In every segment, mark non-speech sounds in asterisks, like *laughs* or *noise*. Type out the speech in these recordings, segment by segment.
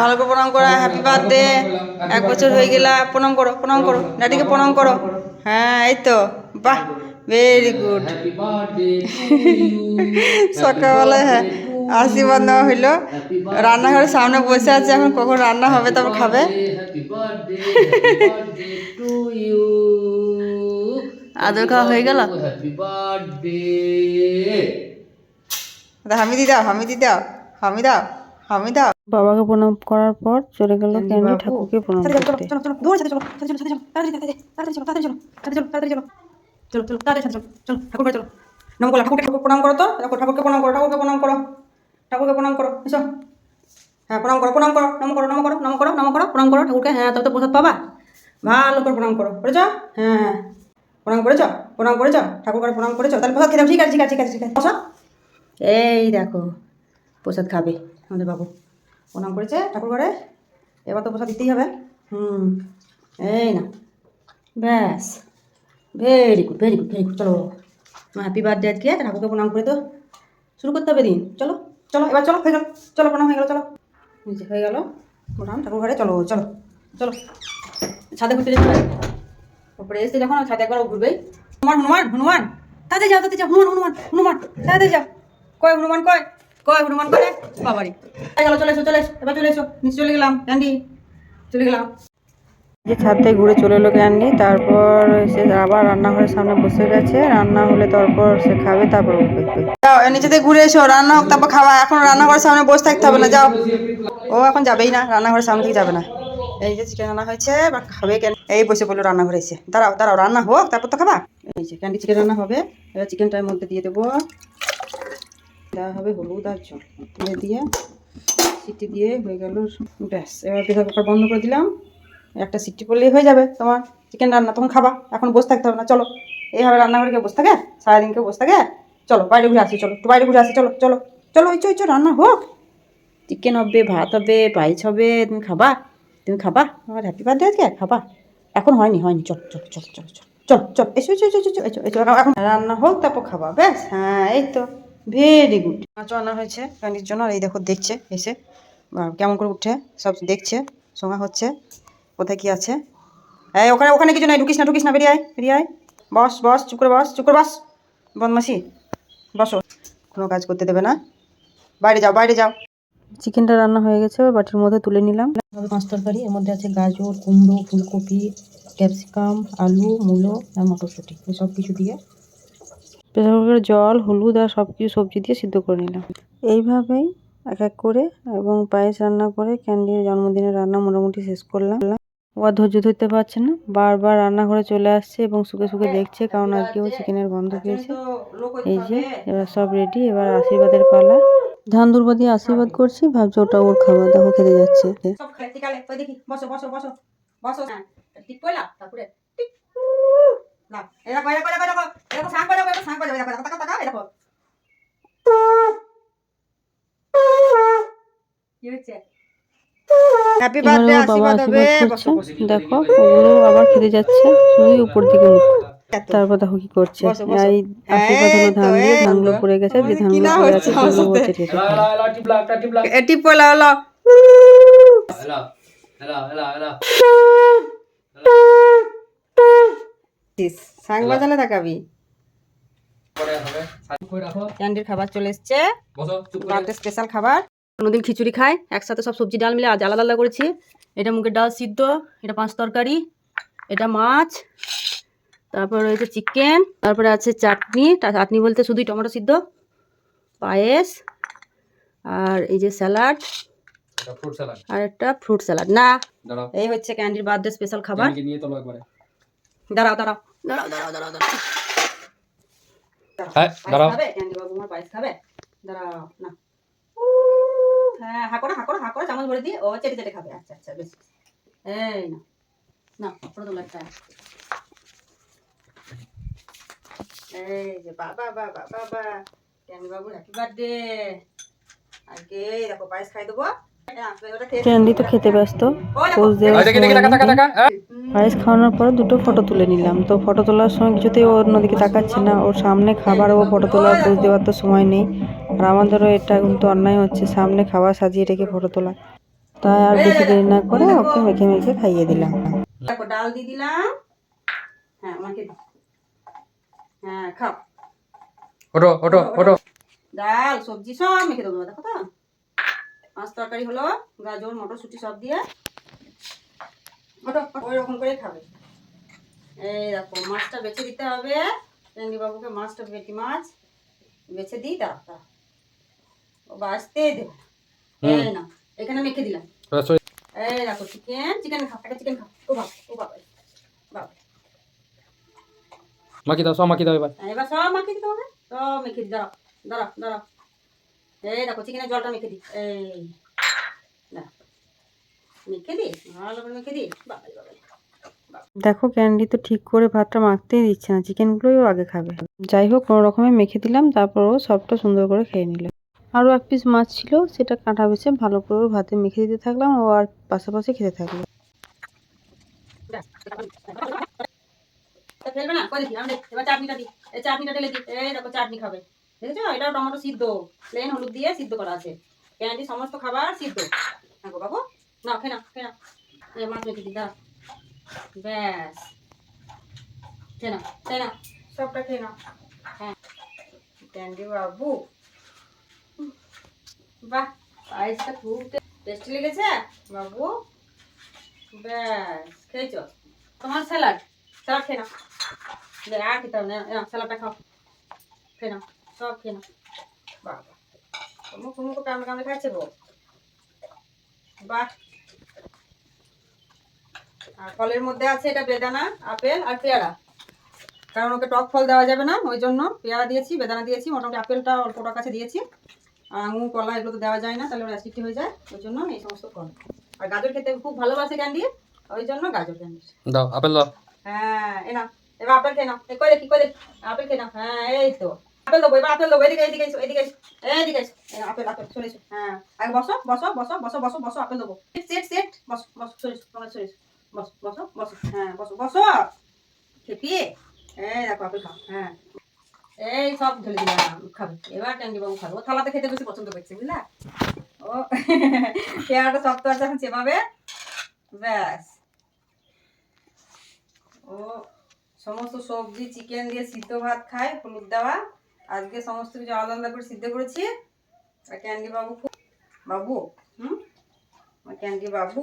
ভালো করে প্রণাম করো হ্যাপি বার্থডে এক বছর হয়ে গেলা প্রণাম করো প্রণাম করো। ড্যাডিকে প্রণাম করো। হ্যাঁ এই তো। বাহ ভেরি গুড সকালবেলা হ্যাঁ আশীর্বাদ নেওয়া হইল। রান্নাঘরের সামনে বসে আছে এখন কখন রান্না হবে তারপর খাবে। আদর খাওয়া হয়ে গেল? হামি বার্থডে হামিদি দাও হামিদি দাও হামি দাও। হামি দাও বাবাকে প্রণাম করার পর চলে গেল ক্যান্ডি ঠাকুরকে প্রণাম করতে। চলো চলো দৌড়ে সাথে চলো সাথে চলো সাথে চলো তাড়াতাড়ি চলো তাড়াতাড়ি চলো সাথে চলো তাড়াতাড়ি চলো চলো চলো তাড়াতাড়ি সাথে চলো চলো ঠাকুর চলো। নম করো ঠাকুরকে ঠাকুর প্রণাম করো তো দেখো ঠাকুরকে প্রণাম করো ঠাকুরকে প্রণাম করো ঠাকুরকে প্রণাম করো এসো। হ্যাঁ প্রণাম করো প্রণাম করো নম করো নম করো নম করো নম করো প্রণাম করো ঠাকুরকে হ্যাঁ তবে তো প্রসাদ পাবা। ভালো করে প্রণাম করো করেছ? হ্যাঁ হ্যাঁ। প্রণাম করেছ? প্রণাম করেছ? ঠাকুর করে প্রণাম করেছ? তাহলে প্রসাদ খেতে ঠিক আছে ঠিক আছে ঠিক আছে ঠিক আছে। এই দেখো প্রসাদ খাবে। আমাদের বাবু। প্রণাম করেছে ঠাকুর ঘরে। এবার তো প্রসাদ দিতেই হবে। হুম, এই না। ব্যাস। Very good very good very good চলো হ্যাপি বার্থডে আজকে। ঠাকুরকে প্রণাম করে তো। শুরু করতে হবে দিন। চলো চলো, এবার চলো, হয়ে গেল। চলো, প্রণাম হয়ে গেল, চলো। হয়ে গেল। প্রণাম, ঠাকুর ঘরে, চলো চলো চলো। ছাদে ঘুরতে যেতে হবে ওপরে এসে যখন ছাদে একবার ঘুরবেই। হনুমান হনুমান হনুমান। তাতে যাও তাতে যাও। হনুমান হনুমান হনুমান। তাতে যাও। কয়, হনুমান, কয়? কয় হনুমান কয় বাবারি। চলো চলে এসো চলে এসো এবার চলে এসো। নিচে চলে গেলাম ক্যান্ডি চলে গেলাম। যে ছাদ থেকে ঘুরে চলে এলো ক্যান্ডি তারপর সে আবার রান্নাঘরের সামনে বসে গেছে। রান্না হলে তারপর সে খাবে তারপর উঠবে যাও ঘুরে এসো রান্না হোক তারপর খাওয়া এখন রান্নাঘরের সামনে বসে থাকতে হবে না যাও। ও এখন যাবেই না রান্নাঘরের সামনে থেকে যাবে না। এই যে চিকেন রান্না হয়েছে এবার খাবে কেন? এই বসে পড়ল রান্নাঘরে এসে। দাঁড়াও দাঁড়াও রান্না হোক তারপর তো খাবা। এই যে ক্যান্ডি চিকেন রান্না হবে। এবার চিকেনটার মধ্যে দিয়ে দেবো। দেওয়া হবে হলুদ আর জল। দিয়ে দিয়ে সিটি দিয়ে হয়ে গেল ব্যাস। এবার প্রেসার কুকার বন্ধ করে দিলাম। একটা সিটি পড়লেই হয়ে যাবে তোমার। চিকেন রান্না তখন খাবা। এখন বসে থাকতে হবে না। চলো। এইভাবে রান্নাঘরে কেউ বসে থাকে? সারাদিন কেউ বসে থাকে? চলো, বাইরে ঘুরে আসি, চলো। একটু বাইরে ঘুরে আসি, চলো চলো। চলো ওই চো রান্না হোক। চিকেন হবে, ভাত হবে পায়েস হবে, তুমি খাবা? তুমি খাবা? আমার হ্যাপি বার্থডে আজকে? খাবা? এখন হয়নি হয়নি। চলো চলো চলো চলো চলো। চলো চলো। এসো এসো এসো এসো এসো। এখন রান্না হোক, তারপর খাবা। ব্যাস হ্যাঁ এই তো। ভেরি গুড মাছ রান্না হয়েছে রানির জন্য আর এই দেখো দেখছে এসে কেমন করে উঠে সব দেখছে শোনা হচ্ছে কোথায় কি আছে? এই ওখানে ওখানে কিছু নাই ঢুকিস না ঢুকিস না বেরিয়ে আয় বেরিয়ে আয়। বস বস চুপ করে বস চুপ করে বস বদমাসি বসো। কোনো কাজ করতে দেবে না। বাইরে যাও বাইরে যাও। চিকেনটা রান্না হয়ে গেছে বাটির মধ্যে তুলে নিলাম। মাছ তরকারি এর মধ্যে আছে গাজর কুমড়ো ফুলকপি ক্যাপসিকাম আলু মূলো আর মটরশুঁটি এই সব কিছু দিয়ে প্রেসার কুকারে জল হলুদ আর সব কিছু সবজি দিয়ে সিদ্ধ করে নিলাম এইভাবেই এক এক করে এবং পায়েস রান্না করে ক্যান্ডির জন্মদিনের রান্না মোটামুটি শেষ করলাম ও ধৈর্য ধরতে পারছে না বারবার রান্নাঘরে চলে আসছে এবং শুকে শুকে দেখছে কারণ আজকেও চিকেনের গন্ধ পেয়েছে এই যে এবার সব রেডি এবার আশীর্বাদের পালা ধান দুর্বা দিয়ে আশীর্বাদ করছি ভাবছি ওটা ওর খাবার দেখো খেতে যাচ্ছে সব খালে ঠিকালে বসো বসো বসো বসো হ্যাঁ ঠিক কইলা তারপরে টিক না এরকম এরকম এরকম এরকম এরকম সাং বাজাবো এরকম সাং বাজাবো এরকম টাকা টাকা এরকম কি হচ্ছে হ্যাপি বার্থডে বাবা আশীর্বাদ হবে দেখো ওগুলো আবার খেতে যাচ্ছে। শুধু উপর দিকে মুখ। তারপর দেখো কি করছে। এই আশীর্বাদ হলো ধান দিয়ে ধানগুলো পড়ে গেছে যে ধানগুলো পড়ে আছে সেগুলো? হচ্ছে এটি পয়লা হলো। সাং বাজালে তাকাবি। ক্যান্ডির খাবার চলে এসছে। স্পেশাল খাবার। কোনোদিন খিচুড়ি খাই একসাথে সব সবজি ডাল মিলে আজ আলাদা আলাদা করেছি। এটা মুগের ডাল সিদ্ধ এটা পাঁচ তরকারি এটা মাছ তারপর রয়েছে চিকেন তারপরে আছে চাটনি চাটনি বলতে শুধুই টমেটো সিদ্ধ পায়েস আর এই যে স্যালাড এটা ফ্রুট স্যালাড। আর একটা ফ্রুট স্যালাড। না এই হচ্ছে ক্যান্ডির বার্থডে স্পেশাল খাবার। দাঁড়াও দাঁড়াও দাঁড়াও দাঁড়াও দাঁড়াও দাঁড়াও। হ্যাঁ দাঁড়াও। খাবে? ক্যান্ডি বাবু আমার পায়েস খাবে? দাঁড়াও না। হ্যাঁ হাঁ করো হাঁ করো করো চামচ ভরে দিয়ে ও চেটে চেটে খাবে। আচ্ছা আচ্ছা বেশ। এই না না প্রথম একটা। এই যে বাবা বাবা বাবা, বাবু। হ্যাপি বার্থডে আজকে দেখো পায়েস খাই দেবো। ক্যান্ডি তো খেতে ব্যস্ত। পোজ দেওয়ার দেখি দেখি টাকা টাকা টাকা পায়েস খাওয়ানোর পর দুটো ফটো তুলে নিলাম। তো ফটো তোলার সময় কিছুতেই ওর নদীকে তাকাচ্ছে না। ওর সামনে খাবার ও ফটো তোলার পোজ দেওয়ার তো সময় নেই। আর আমাদেরও এটা কিন্তু অন্যায় হচ্ছে। সামনে খাবার সাজিয়ে রেখে ফটো তোলা। তাই আর বেশি দেরি না করে ওকে মেখে মেখে খাইয়ে দিলাম। ডাল দিয়ে দিলাম। হ্যাঁ হ্যাঁ খাও। ওটো ওটো ওটো ডাল সবজি সব মেখে দেবো। দেখো তো। মাছ তরকারি হলো গাজর মটরশুঁটি সব দিয়ে। ওই রকম করে খাবে। এই দেখো মাছটা বেছে দিতে হবে। বাবুকে মাছটা বেটি মাছ বেছে দিই দাঁড়া ও বাঁচতে দেবে। এই না এখানে মেখে দিলাম। এই দেখো চিকেন চিকেন খাও একটা চিকেন খাও ও বাবা ও বাবা বাবা। মাখি দাও সব মাখি দাও এবার। হ্যাঁ, এবার সব মাখিয়ে দিতে হবে। সব মেখে দাঁড়াও দাঁড়াও দাঁড়াও। এই দেখো চিকেনের জলটা মেখে দিই। এই মেখে দিই? ভালো করে মেখে দিই? দেখো ক্যান্ডি তো ঠিক করে ভাতটা মাখতেই দিচ্ছে না চিকেনগুলোও আগে খাবে। যাই হোক কোনো রকমে মেখে দিলাম তারপর ও সবটা সুন্দর করে খেয়ে নিল। আরও এক পিস মাছ ছিল সেটা কাঁটা বেছে ভালো করে ভাতে মেখে দিতে থাকলাম ও আর পাশাপাশি খেতে থাকল। ফেলবে না? চাটনিটা দিই। চাটনিটা ঢেলে দিই। এই দেখো চাটনি খাবে। দেখেছ এটাও টমেটো সিদ্ধ। প্লেন হলুদ দিয়ে সিদ্ধ করা আছে। ক্যান্ডি সমস্ত খাবার সিদ্ধ। হ্যাঁ গো বাবু। না খেয়ে না খেয়ে না মাছ মেখে দিই দাঁড়া ব্যাস। খেয়ে না খেয়ে না সবটা খেয়ে না হ্যাঁ। ক্যান্ডি বাবু। বাহ পায়েসটা খুব টেস্টি লেগেছে বাবু। ব্যাস খেয়েছ? তোমার স্যালাড স্যালাড খেয়ে নাও। দে, আর খেতে হবে না। স্যালাডটা খাও। খেয়ে নাও। সব খেয়ে নাও। বাবা মুখ মুখ কামড়ে কামড়ে খাচ্ছে গো বাহ। আর ফলের মধ্যে আছে এটা বেদানা আপেল আর পেয়ারা। কারণ ওকে টক ফল দেওয়া যাবে না ওই জন্য পেয়ারা দিয়েছি বেদানা দিয়েছি মোটামুটি আপেলটা অল্পটার কাছে দিয়েছি। আর আঙুর কলা এগুলো তো দেওয়া যায় না তাহলে ওর অ্যাসিডটি হয়ে যায় ওই জন্য এই সমস্ত ফল। আর গাজর খেতে খুব ভালোবাসে ক্যান্ডি ওই জন্য গাজর ক্যান্ডি। দাও আপেল দাও। হ্যাঁ এ না এবার আপেল খেয়ে নাও। কই দেখি কই দেখি আপেল খেয়ে নাও। হ্যাঁ এই তো। আপেল দেবো, এবার আপেল দেবো, এদিকে এদিকে এসো এদিকে এসো এদিকে এসো। আপেল আপেল, চলে এসো। হ্যাঁ আগে বসো বসো বসো বসো বসো বসো, আপেল দেবো। সেট সেট, বসো বসো, চলে এসো, তোমরা চলে এসো। বসো বসো বসো হ্যাঁ বসো বসো। খেপিয়ে এই দেখো, আপেল খাও হ্যাঁ। এই সব ঢেলে দিলাম, খাবে। এবার ক্যান্ডি বাবু খাবে। থালাতে খেতে বেশি পছন্দ করছে, বুঝলা? ও *laughs* পেয়ারাটা শক্ত আছে, এখন চেপাবে ব্যাস। ও, সমস্ত সবজি, চিকেন দিয়ে সিদ্ধ ভাত খায়, হলুদ দেওয়া। আজকে সমস্ত কিছু আলাদা আলাদা করে সিদ্ধ করেছি। আর ক্যান্ডি বাবু খুব বাবু হুম? আমার ক্যান্ডি বাবু।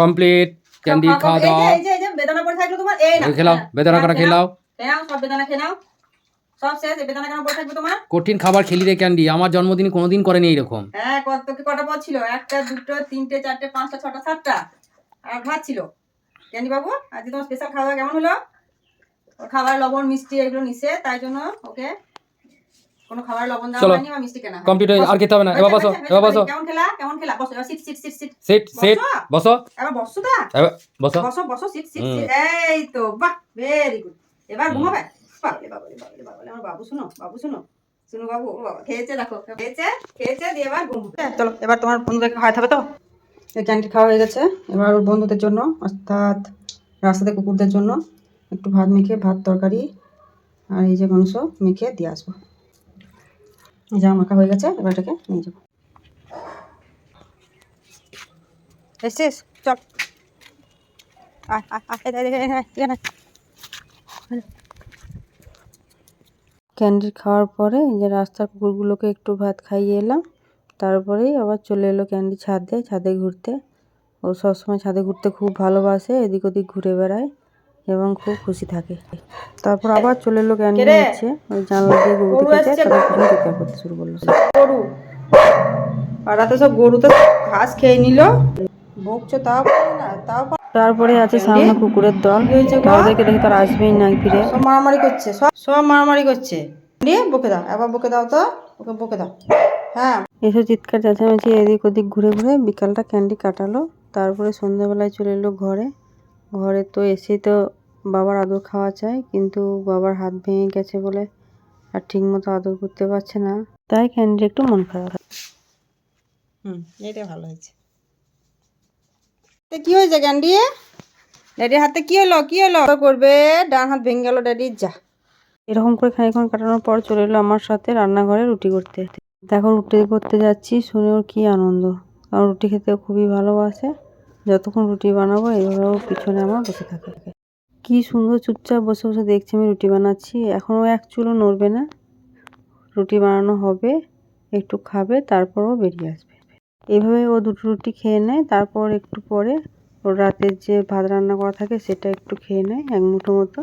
কমপ্লিট ক্যান্ডি খাওয়া দাওয়া। বেদানা পড়ে থাকল তোমার? এই না খেলাও বেদানা করা খেলাও সব বেদানা খেয়ে সব শেষ বেদানা কেন পড়ে থাকবে তোমার? কঠিন খাবার খেলি রে ক্যান্ডি আমার জন্মদিন কোনোদিন করেনি এইরকম। হ্যাঁ কত কি কটা পদ ছিল? একটা দুটো তিনটে চারটে পাঁচটা ছটা সাতটা। আর ভাত ছিল? ক্যান্ডি বাবু আজকে তোমার স্পেশাল খাওয়া দাওয়া কেমন হলো? ওর খাবার লবণ মিষ্টি এগুলো নিছে তাই জন্য ওকে কোনো খাবার লবণ দেওয়া চলো। বা মিষ্টি কেনা হয়নি। আর খেতে হবে না। এবার বসো হয়েছে, এবার বসো। কেমন খেলা? কেমন খেলা? বসো এবার sit sit sit sit set set বসো। বসো। এবার বসো তা? এবার বসো। বসো বসো সিট সিট এই তো বাহ ভেরি গুড এবার ঘুমাবে? বাবলে বাবলে বাবলে বাবলে আমার বাবু শুনো বাবু শুনো। শুনো বাবু খেয়েছে দেখো খেয়েছে খেয়েছে দিয়ে এবার ঘুম। চলো এবার তোমার বন্ধুদেরকে খাওয়াতে হবে তো? এই ক্যান্টি খাওয়া হয়ে গেছে। এবার ওর বন্ধুদের জন্য, অর্থাৎ রাস্তাতে কুকুরদের জন্য একটু ভাত মেখে, ভাত তরকারি আর এই যে মাংস মেখে দিয়ে আসব। যা মাখা হয়ে গেছে, এবার এটাকে নিয়ে যাব। এসছিস? চল। ক্যান্ডি খাওয়ার পরে যে রাস্তার কুকুরগুলোকে একটু ভাত খাইয়ে এলাম। তারপরেই আবার চলে এলো ক্যান্ডি ছাদে ছাদে ঘুরতে। ও সবসময় ছাদে ঘুরতে খুব ভালোবাসে এদিক ওদিক ঘুরে বেড়ায় এবং খুব খুশি থাকে। তারপর আবার চলে এলো ক্যান্ডি? নিচ্ছে ওই জানলা দিয়ে গরু তাদের করতে শুরু করল গরু। পাড়াতে সব গরু তো ঘাস খেয়ে নিল। বকছো তাও না তাও তারপরে আছে সামনে কুকুরের দল। কি হয়েছে তাদেরকে দেখে তার আসবেই না ফিরে। সব মারামারি করছে সব সব মারামারি করছে। নিয়ে বকে দাও এবার বকে দাও তো ওকে বকে দাও। হ্যাঁ। এসব চিৎকার চেঁচামেচি এদিক ওদিক ঘুরে ঘুরে বিকালটা ক্যান্ডি কাটালো। তারপরে সন্ধ্যাবেলায় চলে এলো ঘরে। ঘরে তো এসেই তো বাবার আদর খাওয়া চাই কিন্তু বাবার হাত ভেঙে গেছে বলে আর ঠিক মতো আদর করতে পারছে না। তাই ক্যান্ডির একটু মন খারাপ হুম এটা ভালো হয়েছে। কি হয়েছে ক্যান্ডি? ড্যাডির হাতে কি হলো? কি হলো? করবে? ডান হাত ভেঙে গেল ড্যাডির যা। এরকম করে খানিকক্ষণ কাটানোর পর চলে এলো আমার সাথে রান্নাঘরে রুটি করতে। দেখো রুটি করতে যাচ্ছি, শুনে ওর কী আনন্দ। কারণ রুটি খেতে খুবই ভালোবাসে। যতক্ষণ রুটি বানাবো, এইভাবে ও পিছনে আমার বসে থাকে। কি সুন্দর চুপচাপ বসে বসে দেখছি আমি রুটি বানাচ্ছি। এখনও এক চুলো নড়বে না। রুটি বানানো হবে, একটু খাবে, তারপর ও বেরিয়ে আসবে। এইভাবে ও দুটো রুটি খেয়ে নেয়, তারপর একটু পরে ওর রাতের যে ভাত রান্না করা থাকে, সেটা একটু খেয়ে নেয়, এক মুঠো মতো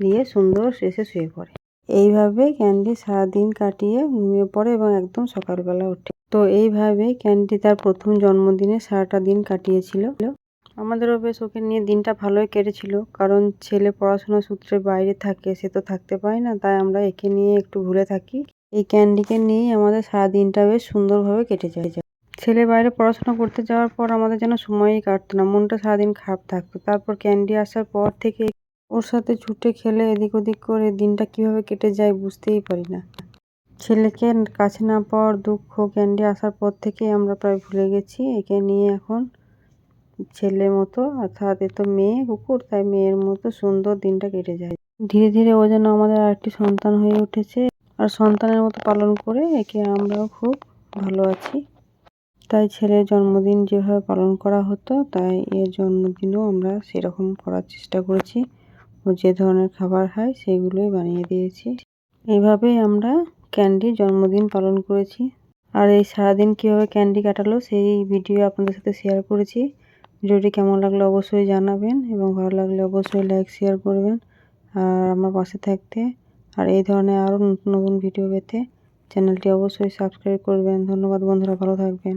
দিয়ে সুন্দর শেষে শুয়ে পড়ে। এইভাবে ক্যান্ডি সারাদিন কাটিয়ে ঘুমিয়ে পড়ে এবং একদম সকালবেলা ওঠে তো এইভাবে ক্যান্ডি তার প্রথম জন্মদিনে সারাটা দিন কাটিয়েছিল। আমাদেরও বেশ ওকে নিয়ে দিনটা ভালোই কেটেছিল। কারণ ছেলে পড়াশোনা সূত্রে বাইরে থাকে, সে তো থাকতে পারে না, তাই আমরা একে নিয়ে একটু ভুলে থাকি। এই ক্যান্ডিকে নিয়েই আমাদের সারাদিনটা বেশ সুন্দরভাবে কেটে যায়। ছেলে বাইরে পড়াশোনা করতে যাওয়ার পর আমাদের যেন সময়ই কাটতো না, মনটা সারাদিন খারাপ থাকতো। তারপর ক্যান্ডি আসার পর থেকে ওর সাথে ছুটে খেলে এদিক ওদিক করে দিনটা কীভাবে কেটে যায় বুঝতেই পারি না। ছেলেকে কাছে না পাওয়ার দুঃখ, ক্যান্ডি আসার পর থেকে আমরা প্রায় ভুলে গেছি। একে নিয়ে এখন ছেলের মতো, অর্থাৎ এ তো মেয়ে কুকুর, তাই মেয়ের মতো সুন্দর দিনটা কেটে যায়। ধীরে ধীরে ও যেন আমাদের আরেকটি সন্তান হয়ে উঠেছে আর সন্তানের মতো পালন করে একে আমরাও খুব ভালো আছি। তাই ছেলের জন্মদিন যেভাবে পালন করা হতো, তাই এর জন্মদিনও আমরা সেরকম করার চেষ্টা করেছি। যে ধরনের খাবার খায় সেগুলোই বানিয়ে দিয়েছি। এইভাবেই আমরা ক্যান্ডির জন্মদিন পালন করেছি। আর এই সারাদিন কীভাবে ক্যান্ডি কাটালো সেই ভিডিও আপনাদের সাথে শেয়ার করেছি। ভিডিওটি কেমন লাগল অবশ্যই জানাবেন এবং ভালো লাগলে অবশ্যই লাইক, শেয়ার করবেন আর আমার পাশে থাকতে। আর এই ধরনের আরও নতুন নতুন ভিডিও পেতে চ্যানেলটি অবশ্যই সাবস্ক্রাইব করবেন। ধন্যবাদ বন্ধুরা, ভালো থাকবেন।